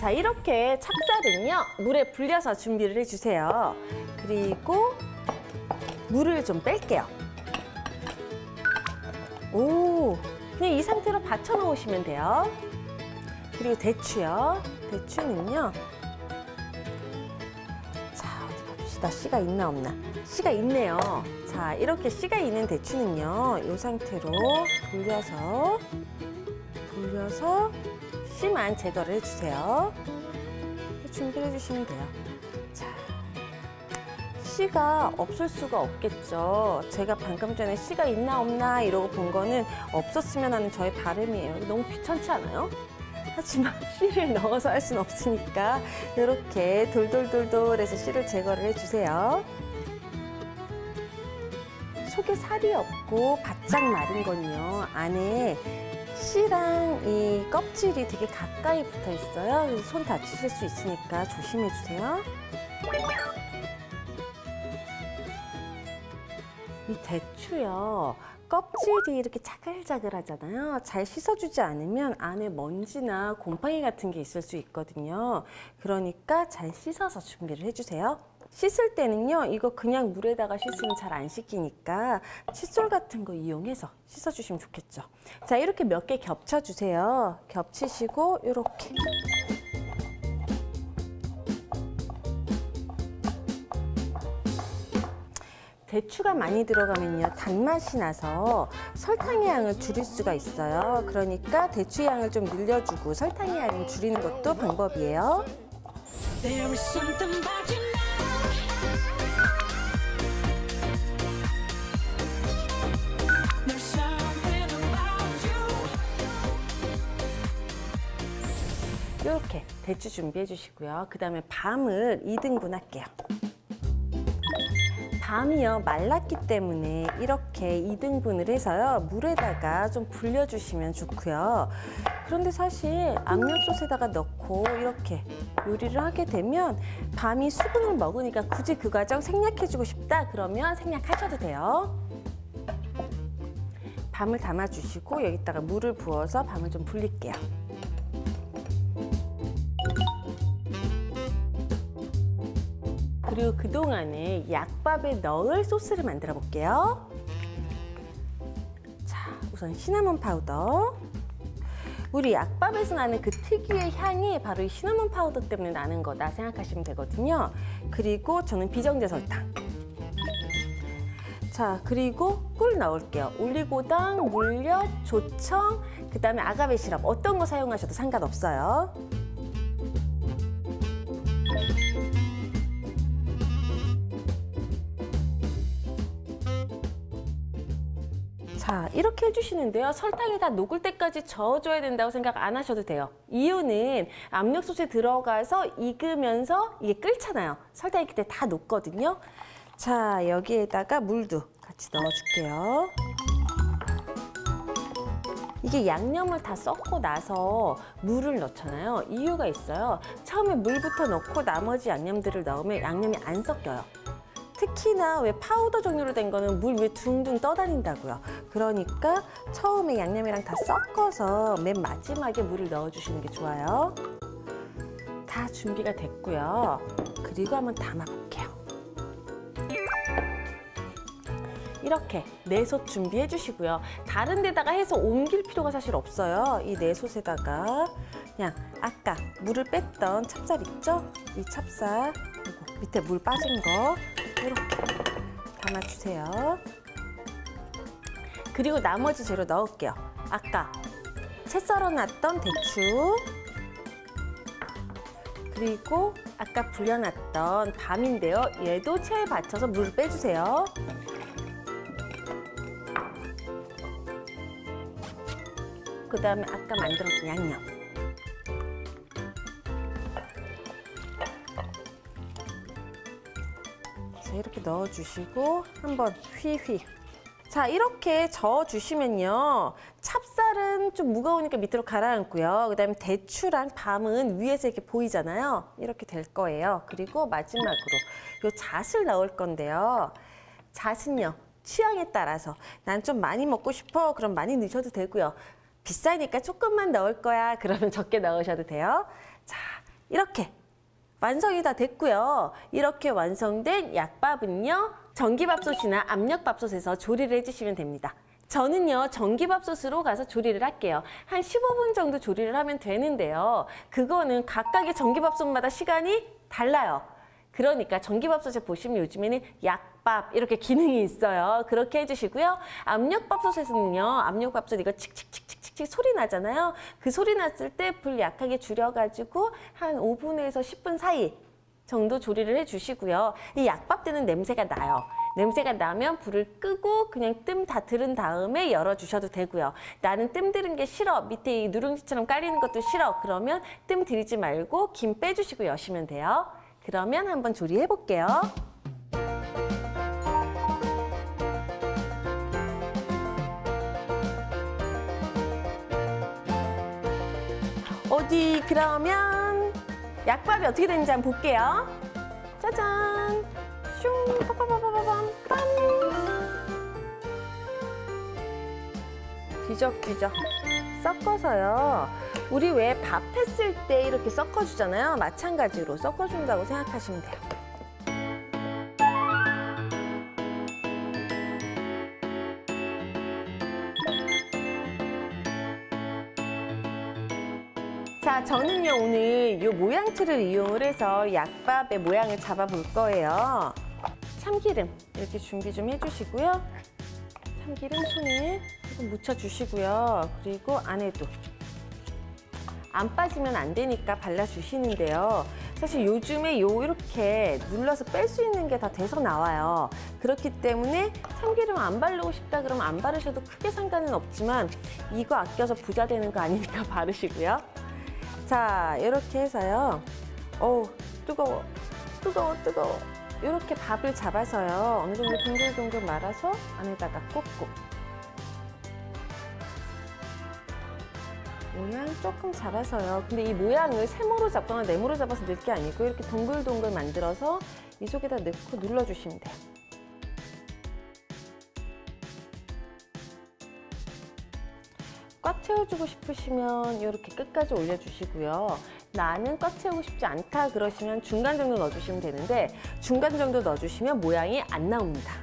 자 이렇게 찹쌀은요 물에 불려서 준비를 해주세요. 그리고 물을 좀 뺄게요. 오. 그냥 이 상태로 받쳐 놓으시면 돼요. 그리고 대추요. 대추는요. 자, 어디 봅시다. 씨가 있나 없나. 씨가 있네요. 자, 이렇게 씨가 있는 대추는요. 이 상태로 돌려서 돌려서 씨만 제거를 해주세요. 준비를 해주시면 돼요. 자, 씨가 없을 수가 없겠죠. 제가 방금 전에 씨가 있나 없나 이러고 본 거는 없었으면 하는 저의 바람이에요. 너무 귀찮지 않아요? 하지만 씨를 넣어서 할 수는 없으니까 이렇게 돌돌돌돌 해서 씨를 제거를 해주세요. 속에 살이 없고 바짝 마른 건요 안에 씨랑 이 껍질이 되게 가까이 붙어 있어요. 손 다치실 수 있으니까 조심해 주세요. 이 대추요. 껍질이 이렇게 자글자글 하잖아요. 잘 씻어주지 않으면 안에 먼지나 곰팡이 같은 게 있을 수 있거든요. 그러니까 잘 씻어서 준비를 해주세요. 씻을 때는요, 이거 그냥 물에다가 씻으면 잘 안 씻기니까 칫솔 같은 거 이용해서 씻어주시면 좋겠죠. 자, 이렇게 몇 개 겹쳐주세요. 겹치시고, 이렇게. 대추가 많이 들어가면요 단맛이 나서 설탕의 양을 줄일 수가 있어요. 그러니까 대추 양을 좀 늘려주고 설탕의 양을 줄이는 것도 방법이에요. 이렇게 대추 준비해 주시고요. 그 다음에 밤을 2등분 할게요. 밤이요 말랐기 때문에 이렇게 2등분을 해서요 물에다가 좀 불려주시면 좋고요. 그런데 사실 압력솥에다가 넣고 이렇게 요리를 하게 되면 밤이 수분을 먹으니까 굳이 그 과정 생략해주고 싶다 그러면 생략하셔도 돼요. 밤을 담아주시고 여기다가 물을 부어서 밤을 좀 불릴게요. 그리고 그동안에 약밥에 넣을 소스를 만들어 볼게요. 자, 우선 시나몬 파우더. 우리 약밥에서 나는 그 특유의 향이 바로 이 시나몬 파우더 때문에 나는 거다 생각하시면 되거든요. 그리고 저는 비정제 설탕. 자, 그리고 꿀 넣을게요. 올리고당, 물엿, 조청, 그 다음에 아가베 시럽. 어떤 거 사용하셔도 상관없어요. 자, 이렇게 해주시는데요. 설탕이 다 녹을 때까지 저어줘야 된다고 생각 안 하셔도 돼요. 이유는 압력솥에 들어가서 익으면서 이게 끓잖아요. 설탕이 그때 다 녹거든요. 자, 여기에다가 물도 같이 넣어줄게요. 이게 양념을 다 섞고 나서 물을 넣잖아요. 이유가 있어요. 처음에 물부터 넣고 나머지 양념들을 넣으면 양념이 안 섞여요. 특히나 왜 파우더 종류로 된 거는 물 위에 둥둥 떠다닌다고요. 그러니까 처음에 양념이랑 다 섞어서 맨 마지막에 물을 넣어주시는 게 좋아요. 다 준비가 됐고요. 그리고 한번 담아볼게요. 이렇게 내솥 준비해 주시고요. 다른 데다가 해서 옮길 필요가 사실 없어요. 이 내솥에다가 그냥 아까 물을 뺐던 찹쌀 있죠? 이 찹쌀 밑에 물 빠진 거 이렇게 담아주세요. 그리고 나머지 재료 넣을게요. 아까 채 썰어놨던 대추 그리고 아까 불려놨던 밤인데요. 얘도 채에 받쳐서 물을 빼주세요. 그 다음에 아까 만들었던 양념. 자, 이렇게 넣어주시고 한번 휘휘. 자, 이렇게 저어 주시면요. 찹쌀은 좀 무거우니까 밑으로 가라앉고요. 그 다음에 대추랑 밤은 위에서 이렇게 보이잖아요. 이렇게 될 거예요. 그리고 마지막으로 요 잣을 넣을 건데요. 잣은요. 취향에 따라서 난 좀 많이 먹고 싶어. 그럼 많이 넣으셔도 되고요. 비싸니까 조금만 넣을 거야. 그러면 적게 넣으셔도 돼요. 자, 이렇게 완성이 다 됐고요. 이렇게 완성된 약밥은요. 전기밥솥이나 압력밥솥에서 조리를 해주시면 됩니다. 저는요 전기밥솥으로 가서 조리를 할게요. 한 15분 정도 조리를 하면 되는데요. 그거는 각각의 전기밥솥마다 시간이 달라요. 그러니까 전기밥솥에 보시면 요즘에는 약밥 이렇게 기능이 있어요. 그렇게 해주시고요. 압력밥솥에서는요. 압력밥솥 이거 칙칙칙칙칙 소리 나잖아요. 그 소리 났을 때 불 약하게 줄여가지고 한 5분에서 10분 사이 정도 조리를 해주시고요. 이 약밥 때는 냄새가 나요. 냄새가 나면 불을 끄고 그냥 뜸 다 들은 다음에 열어주셔도 되고요. 나는 뜸 들은 게 싫어. 밑에 이 누룽지처럼 깔리는 것도 싫어. 그러면 뜸 들이지 말고 김 빼주시고 여시면 돼요. 그러면 한번 조리해 볼게요. 어디 그러면 약밥이 어떻게 되는지 한번 볼게요. 짜잔. 슝 빠바바바밤 빰. 뒤적뒤적 섞어서요. 우리 왜 밥 했을 때 이렇게 섞어주잖아요. 마찬가지로 섞어준다고 생각하시면 돼요. 자, 저는요, 오늘 이 모양틀을 이용을 해서 약밥의 모양을 잡아볼 거예요. 참기름 이렇게 준비 좀 해주시고요. 참기름 손에 조금 묻혀주시고요. 그리고 안에도 안 빠지면 안 되니까 발라주시는데요. 사실 요즘에 요 이렇게 눌러서 뺄 수 있는 게 다 돼서 나와요. 그렇기 때문에 참기름 안 바르고 싶다 그러면 안 바르셔도 크게 상관은 없지만 이거 아껴서 부자 되는 거 아니니까 바르시고요. 자, 이렇게 해서요. 어우, 뜨거워. 뜨거워, 뜨거워. 이렇게 밥을 잡아서요. 어느 정도 동글동글 말아서 안에다가 꽂고. 모양 조금 잡아서요. 근데 이 모양을 세모로 잡거나 네모로 잡아서 넣을 게 아니고 이렇게 동글동글 만들어서 이 속에다 넣고 눌러주시면 돼요. 채워주고 싶으시면 이렇게 끝까지 올려주시고요. 나는 꽉 채우고 싶지 않다 그러시면 중간 정도 넣어주시면 되는데 중간 정도 넣어주시면 모양이 안 나옵니다.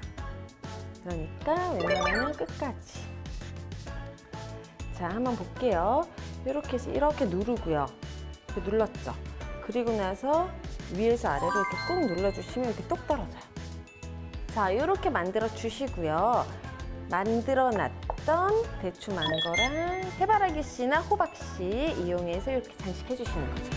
그러니까 웬만하면 끝까지. 자, 한번 볼게요. 이렇게 해서 이렇게 누르고요. 이렇게 눌렀죠. 그리고 나서 위에서 아래로 이렇게 꾹 눌러주시면 이렇게 똑 떨어져요. 자, 이렇게 만들어 주시고요. 만들어 놨 던 대추 만 거랑 해바라기 씨나 호박 씨 이용해서 이렇게 장식해 주시는 거죠.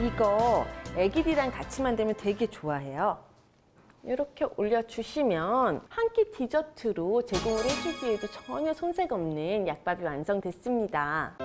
이거 애기들이랑 같이 만들면 되게 좋아해요. 이렇게 올려주시면 한 끼 디저트로 제공을 해주기에도 전혀 손색 없는 약밥이 완성됐습니다.